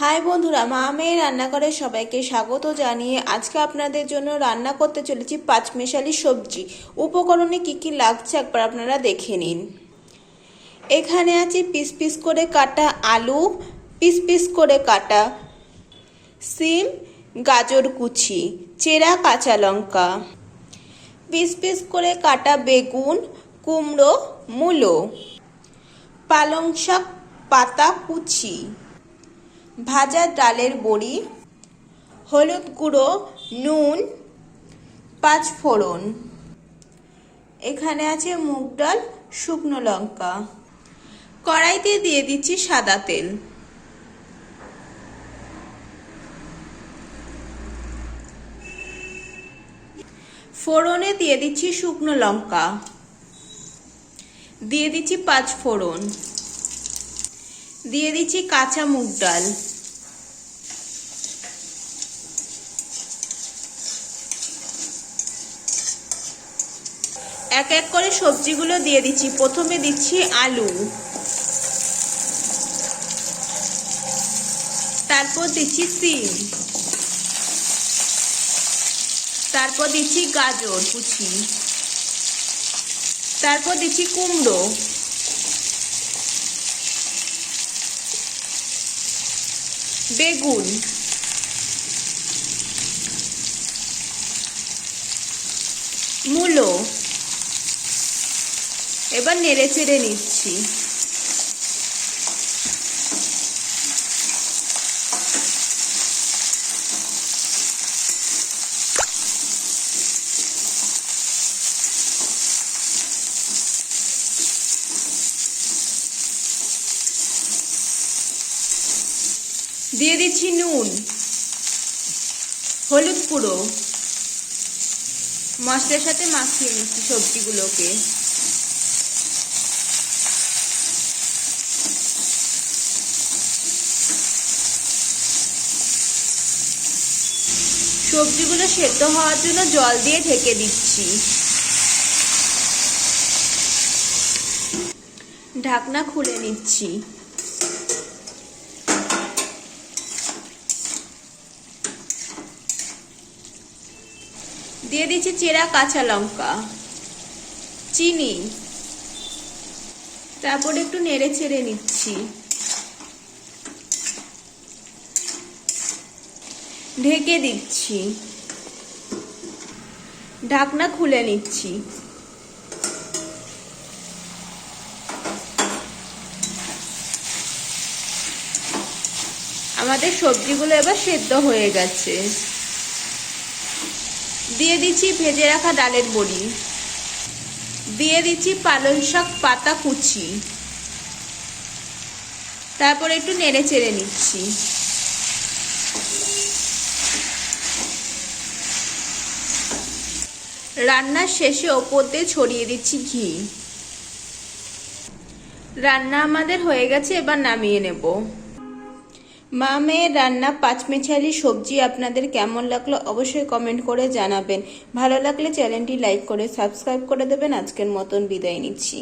High বন্ধুরা, মা মেয়ে রান্নাঘরে সবাইকে স্বাগত জানিয়ে আজকে আপনাদের জন্য রান্না করতে চলেছি পাঁচমেশালি সবজি। উপকরণে কি কি লাগছে একবার আপনারা দেখে নিন। এখানে আছে পিস পিস করে কাটা আলু, পিস পিস করে কাটা সিম, গাজর কুচি, চেরা কাঁচা লঙ্কা, পিস পিস করে কাটা বেগুন, কুমড়ো, মূলো, পালং শাক, পাতা কুচি। ভাজা ডালের বড়ি, হলুদ গুঁড়ো, নুন, পাঁচ ফোড়ন। এখানে আছে মুগ ডাল, শুকনো লঙ্কা। কড়াইতে দিয়ে দিচ্ছি সাদা তেল। ফোড়নে দিয়ে দিচ্ছি শুকনো লঙ্কা। দিয়ে দিচ্ছি পাঁচ ফোড়ন। দিয়ে দিচ্ছি কাঁচা মুগ ডাল। এক এক করে সবজিগুলো দিয়ে দিচ্ছি। প্রথমে দিচ্ছি আলু। তারপর দিচ্ছি সিম। তারপর দিচ্ছি গাজর কুচি। তারপর দিচ্ছি কুমড়ো। বেগুন। মূলো। এবার নেড়ে চেড়ে নিচ্ছি। দিয়ে দিচ্ছি নুন, হলুদ গুঁড়ো মশলার সাথে মাখিয়ে নিচ্ছি সবজিগুলোকে। সবজিগুলো সেদ্ধ হওয়ার জন্য জল দিয়ে ঢেকে দিচ্ছি। ঢাকনা খুলে নিচ্ছি। দিয়ে দিচ্ছি চেরা কাঁচা লঙ্কা, চিনি। তারপর একটু নেড়ে ছেড়ে নিচ্ছি। ঢেকে দিচ্ছি। ঢাকনা খুলে নিচ্ছি। আমাদের সবজিগুলো এবার সেদ্ধ হয়ে গেছে। দিয়ে দিচ্ছি ভেজে রাখা ডালের বড়ি। দিয়ে দিচ্ছি পালং শাক পাতা কুচি। তারপর একটু নেড়ে চেড়ে নিচ্ছি। রান্নার শেষে ওপর দিয়ে ছড়িয়ে দিচ্ছি ঘি। রান্না আমাদের হয়ে গেছে, এবার নামিয়ে নেব। মা মেয়ের রান্না পাঁচমেছালি সবজি আপনাদের কেমন লাগল অবশ্যই কমেন্ট করে জানাবেন। ভালো লাগলে চ্যানেলটি লাইক করে সাবস্ক্রাইব করে দেবেন। আজকের মতন বিদায় নিচ্ছি।